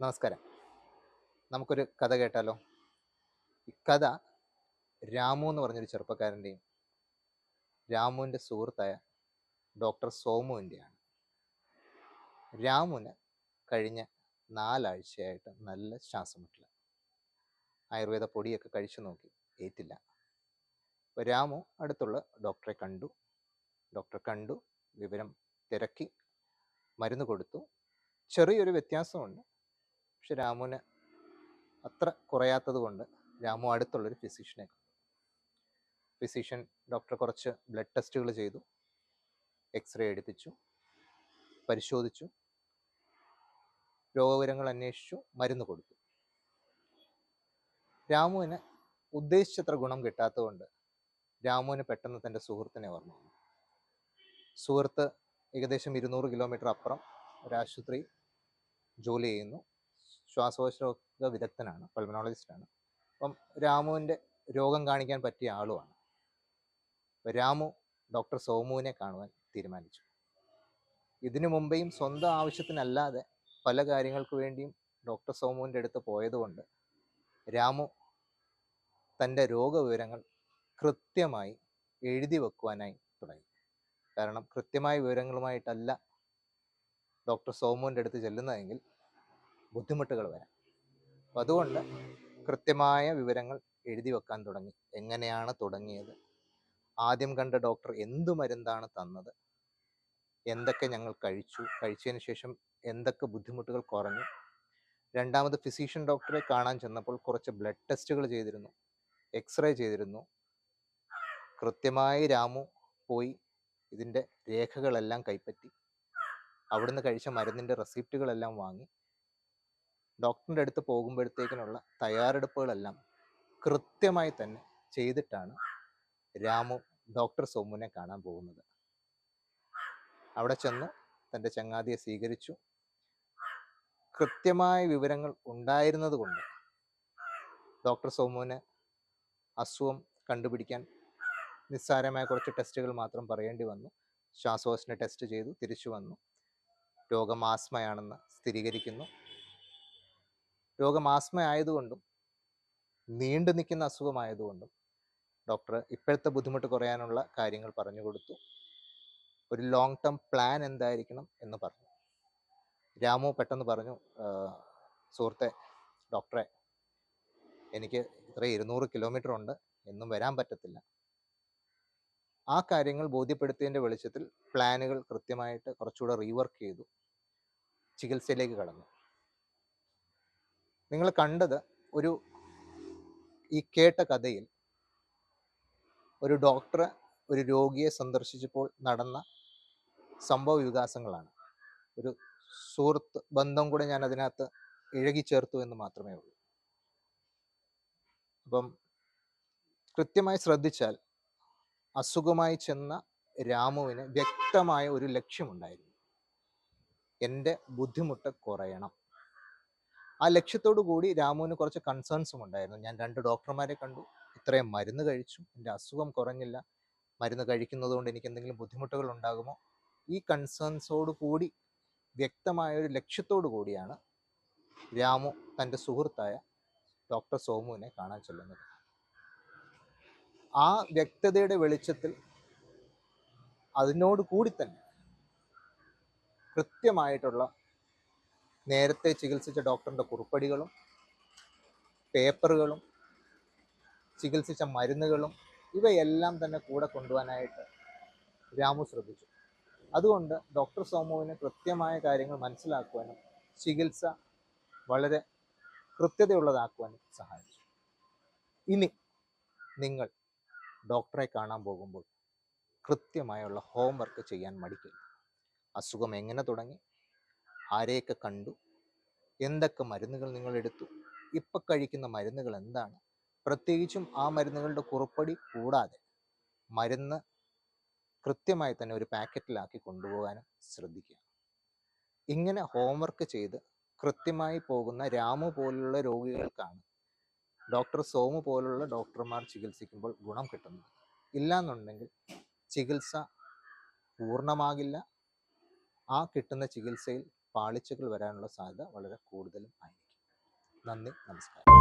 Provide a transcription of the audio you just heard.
നമസ്കാരം. നമുക്കൊരു കഥ കേട്ടാലോ? ഈ കഥ രാമു എന്ന് പറഞ്ഞൊരു ചെറുപ്പക്കാരന്റെയും രാമുവിന്റെ സുഹൃത്തായ ഡോക്ടർ സോമുവിന്റെയാണ്. രാമുവിന് കഴിഞ്ഞ നാലാഴ്ചയായിട്ട് നല്ല ശ്വാസം മുട്ടില്ല ആയുർവേദ പൊടിയൊക്കെ കഴിച്ചു നോക്കി ഏറ്റില്ല. അപ്പോൾ രാമു അടുത്തുള്ള ഡോക്ടറെ കണ്ടു. ഡോക്ടറെ കണ്ടു വിവരം തിരക്കി മരുന്ന് കൊടുത്തു. ചെറിയൊരു വ്യത്യാസമുണ്ട്. പക്ഷെ രാമുവിന് അത്ര കുറയാത്തത് കൊണ്ട് രാമു അടുത്തുള്ളൊരു ഫിസിഷ്യനെ ഫിസിഷ്യൻ ഡോക്ടർ കുറച്ച് ബ്ലഡ് ടെസ്റ്റുകൾ ചെയ്തു. എക്സ്റേ എടുപ്പിച്ചു. പരിശോധിച്ചു. രോഗവിവരങ്ങൾ അന്വേഷിച്ചു. മരുന്ന് കൊടുത്തു. രാമുവിന് ഉദ്ദേശിച്ചത്ര ഗുണം കിട്ടാത്തതുകൊണ്ട് രാമുവിന് പെട്ടെന്ന് തന്റെ സുഹൃത്തിനെ ഓർമ്മ വന്നു. സുഹൃത്ത് ഏകദേശം ഇരുന്നൂറ് കിലോമീറ്റർ അപ്പുറം ഒരാശുപത്രി ജോലി ചെയ്യുന്നു. ശ്വാസകോശ വിദഗ്ധനാണ് പൾമനോളജിസ്റ്റാണ് അപ്പം രാമുവിന്റെ രോഗം കാണിക്കാൻ പറ്റിയ ആളുമാണ്. രാമു ഡോക്ടർ സോമുവിനെ കാണുവാൻ തീരുമാനിച്ചു. ഇതിനു മുമ്പേയും സ്വന്തം ആവശ്യത്തിനല്ലാതെ പല കാര്യങ്ങൾക്ക് വേണ്ടിയും ഡോക്ടർ സോമുവിന്റെ അടുത്ത് പോയതുകൊണ്ട് രാമു തന്റെ രോഗവിവരങ്ങൾ കൃത്യമായി എഴുതി വെക്കുവാനായി തുടങ്ങി. കാരണം കൃത്യമായ വിവരങ്ങളുമായിട്ടല്ല ഡോക്ടർ സോമുവിന്റെ അടുത്ത് ചെല്ലുന്നതെങ്കിൽ ബുദ്ധിമുട്ടുകൾ വരാം. അപ്പം അതുകൊണ്ട് കൃത്യമായ വിവരങ്ങൾ എഴുതി വെക്കാൻ തുടങ്ങി. എങ്ങനെയാണ് തുടങ്ങിയത്? ആദ്യം കണ്ട ഡോക്ടർ എന്തു മരുന്നാണ് തന്നത്? എന്തൊക്കെ ഞങ്ങൾ കഴിച്ചു? കഴിച്ചതിന് ശേഷം എന്തൊക്കെ ബുദ്ധിമുട്ടുകൾ കുറഞ്ഞു? രണ്ടാമത് ഫിസിഷ്യൻ ഡോക്ടറെ കാണാൻ ചെന്നപ്പോൾ കുറച്ച് ബ്ലഡ് ടെസ്റ്റുകൾ ചെയ്തിരുന്നു. എക്സ്റേ ചെയ്തിരുന്നു. കൃത്യമായി രാമു പോയി ഇതിന്റെ രേഖകളെല്ലാം കൈപ്പറ്റി. അവിടുന്ന് കഴിച്ച മരുന്നിന്റെ റെസിപ്റ്റുകളെല്ലാം വാങ്ങി. ഡോക്ടറിന്റെ അടുത്ത് പോകുമ്പോഴത്തേക്കിനുള്ള തയ്യാറെടുപ്പുകളെല്ലാം കൃത്യമായി തന്നെ ചെയ്തിട്ടാണ് രാമു ഡോക്ടർ സോമുവിനെ കാണാൻ പോകുന്നത്. അവിടെ ചെന്ന് തന്റെ ചങ്ങാതിയെ സ്വീകരിച്ചു. കൃത്യമായ വിവരങ്ങൾ ഉണ്ടായിരുന്നത് കൊണ്ട് ഡോക്ടർ സോമുവിന് അസുഖം കണ്ടുപിടിക്കാൻ നിസ്സാരമായ കുറച്ച് ടെസ്റ്റുകൾ മാത്രം പറയേണ്ടി വന്നു. ശ്വാസകോശിനെ ടെസ്റ്റ് ചെയ്തു തിരിച്ചു വന്നു. രോഗം ആസ്മയാണെന്ന് സ്ഥിരീകരിക്കുന്നു. രോഗം ആസ്മ ആയതുകൊണ്ടും നീണ്ടു നിൽക്കുന്ന അസുഖമായതുകൊണ്ടും ഡോക്ടർ ഇപ്പോഴത്തെ ബുദ്ധിമുട്ട് കുറയാനുള്ള കാര്യങ്ങൾ പറഞ്ഞു കൊടുത്തു. ഒരു ലോങ് ടേം പ്ലാൻ എന്തായിരിക്കണം എന്ന് പറഞ്ഞു. രാമു പെട്ടെന്ന് പറഞ്ഞു "ആഹ് സുഹൃത്തെ ഡോക്ടറെ എനിക്ക് ഇത്ര ഇരുന്നൂറ് കിലോമീറ്റർ ഉണ്ട് എന്നും വരാൻ പറ്റത്തില്ല. ആ കാര്യങ്ങൾ ബോധ്യപ്പെടുത്തിയതിന്റെ വെളിച്ചത്തിൽ പ്ലാനുകൾ കൃത്യമായിട്ട് കുറച്ചുകൂടെ റീവർക്ക് ചെയ്തു. ചികിത്സയിലേക്ക് കടന്നു. നിങ്ങൾ കണ്ടത് ഒരു ഈ കേട്ട കഥയിൽ ഒരു ഡോക്ടർ ഒരു രോഗിയെ സന്ദർശിച്ചപ്പോൾ നടന്ന സംഭവ വികാസങ്ങളാണ്. ഒരു സുഹൃത്ത് ബന്ധം കൂടെ ഞാൻ അതിനകത്ത് ഇഴകി ചേർത്തു എന്ന് മാത്രമേ ഉള്ളൂ. അപ്പം കൃത്യമായി ശ്രദ്ധിച്ചാൽ അസുഖമായി ചെന്ന രാമുവിന് വ്യക്തമായ ഒരു ലക്ഷ്യമുണ്ടായിരുന്നു. എന്റെ ബുദ്ധിമുട്ട് കുറയണം. ആ ലക്ഷ്യത്തോടു കൂടി രാമുവിന് കുറച്ച് കൺസേൺസും ഉണ്ടായിരുന്നു. ഞാൻ രണ്ട് ഡോക്ടർമാരെ കണ്ടു. ഇത്രയും മരുന്ന് കഴിച്ചു. എന്റെ അസുഖം കുറഞ്ഞില്ല. മരുന്ന് കഴിക്കുന്നത് കൊണ്ട് എനിക്ക് എന്തെങ്കിലും ബുദ്ധിമുട്ടുകൾ ഉണ്ടാകുമോ? ഈ കൺസേൺസോട് കൂടി വ്യക്തമായ ഒരു ലക്ഷ്യത്തോടു കൂടിയാണ് രാമു തന്റെ സുഹൃത്തായ ഡോക്ടർ സോമുവിനെ കാണാൻ ചെല്ലുന്നത്. ആ വ്യക്തതയുടെ വെളിച്ചത്തിൽ അതിനോട് കൂടി തന്നെ കൃത്യമായിട്ടുള്ള നേരത്തെ ചികിത്സിച്ച ഡോക്ടറിന്റെ കുറിപ്പടികളും പേപ്പറുകളും ചികിത്സിച്ച മരുന്നുകളും ഇവയെല്ലാം തന്നെ കൂടെ കൊണ്ടുപോകാനായിട്ട് രാമു ശ്രദ്ധിച്ചു. അതുകൊണ്ട് ഡോക്ടർ സോമുവിന് കൃത്യമായ കാര്യങ്ങൾ മനസ്സിലാക്കുവാനും ചികിത്സ വളരെ കൃത്യതയുള്ളതാക്കുവാനും സഹായിച്ചു. ഇനി നിങ്ങൾ ഡോക്ടറെ കാണാൻ പോകുമ്പോൾ കൃത്യമായുള്ള ഹോംവർക്ക് ചെയ്യാൻ മടിക്കരുത്. അസുഖം എങ്ങനെ തുടങ്ങി? ആരെയൊക്കെ കണ്ടു? എന്തൊക്കെ മരുന്നുകൾ നിങ്ങൾ എടുത്തു? ഇപ്പം കഴിക്കുന്ന മരുന്നുകൾ എന്താണ്? പ്രത്യേകിച്ചും ആ മരുന്നുകളുടെ കുറുപ്പടി കൂടാതെ മരുന്ന് കൃത്യമായി തന്നെ ഒരു പാക്കറ്റിലാക്കി കൊണ്ടുപോകാനും ശ്രദ്ധിക്കുക. ഇങ്ങനെ ഹോംവർക്ക് ചെയ്ത് കൃത്യമായി പോകുന്ന രാമു പോലുള്ള രോഗികൾക്കാണ് ഡോക്ടർ സോമു പോലുള്ള ഡോക്ടർമാർ ചികിത്സിക്കുമ്പോൾ ഗുണം കിട്ടുന്നത്. ഇല്ലാന്നുണ്ടെങ്കിൽ ചികിത്സ പൂർണമാകില്ല. ആ കിട്ടുന്ന ചികിത്സയിൽ പാളിച്ചകൾ വരാനുള്ള സാധ്യത വളരെ കൂടുതലും ആയിരിക്കും. നന്ദി നമസ്കാരം.